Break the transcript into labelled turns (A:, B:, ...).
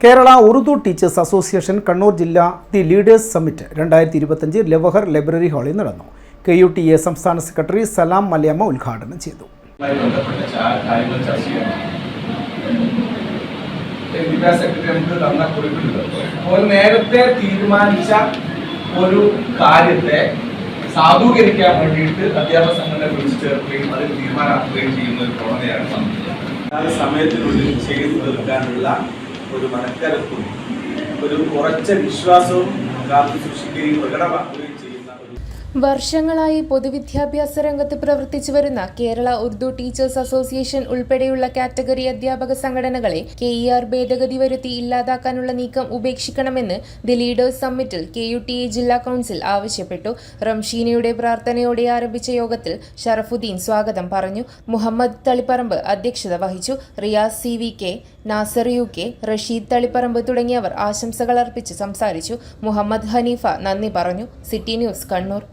A: Kerala Urdu teachers association Kannur ജില്ലാ the leaders summit രണ്ടായിരത്തി ഇരുപത്തഞ്ച് ലവഹർ ലൈബ്രറി ഹാളിൽ നടന്നു. കെ യു ടി എ സംസ്ഥാന സെക്രട്ടറി സലാം മലയമ്മ ഉദ്ഘാടനം ചെയ്തു.
B: നേരത്തെ തീരുമാനിച്ച ഒരു കാര്യത്തെ സാധൂകരിക്കാൻ വേണ്ടിയിട്ട് അധ്യാപക സംഘടന വിളിച്ചു ചേർക്കുകയും അതിൽ തീരുമാനമാക്കുകയും ചെയ്യുന്ന ഒരു പ്രവണതയാണ്
C: ആ സമയത്തിനുള്ളിൽ ചെയ്തു തീർക്കാനുള്ള ഒരു മനക്കരുത്തും ഒരു ഉറച്ച വിശ്വാസവും കാത്തു സൂക്ഷിക്കുകയും പ്രകടമാക്കുകയും
D: വർഷങ്ങളായി പൊതുവിദ്യാഭ്യാസ രംഗത്ത് പ്രവർത്തിച്ചു വരുന്ന കേരള ഉർദു ടീച്ചേഴ്സ് അസോസിയേഷൻ ഉൾപ്പെടെയുള്ള കാറ്റഗറി അധ്യാപക സംഘടനകളെ കെ ഇ ആർ ഭേദഗതി വരുത്തി ഇല്ലാതാക്കാനുള്ള നീക്കം ഉപേക്ഷിക്കണമെന്ന് ദി ലീഡേഴ്സ് സമ്മിറ്റിൽ കെ യു ടി എ ജില്ലാ കൗൺസിൽ ആവശ്യപ്പെട്ടു. റംഷീനയുടെ പ്രാർത്ഥനയോടെ ആരംഭിച്ച യോഗത്തിൽ ഷറഫുദ്ദീൻ സ്വാഗതം പറഞ്ഞു. മുഹമ്മദ് തളിപ്പറമ്പ് അധ്യക്ഷത വഹിച്ചു. Riyas C V K Nasar U K Rasheed Taliparamba തുടങ്ങിയവർ ആശംസകൾ അർപ്പിച്ച് സംസാരിച്ചു. മുഹമ്മദ് ഹനീഫ നന്ദി പറഞ്ഞു. City news Kannur.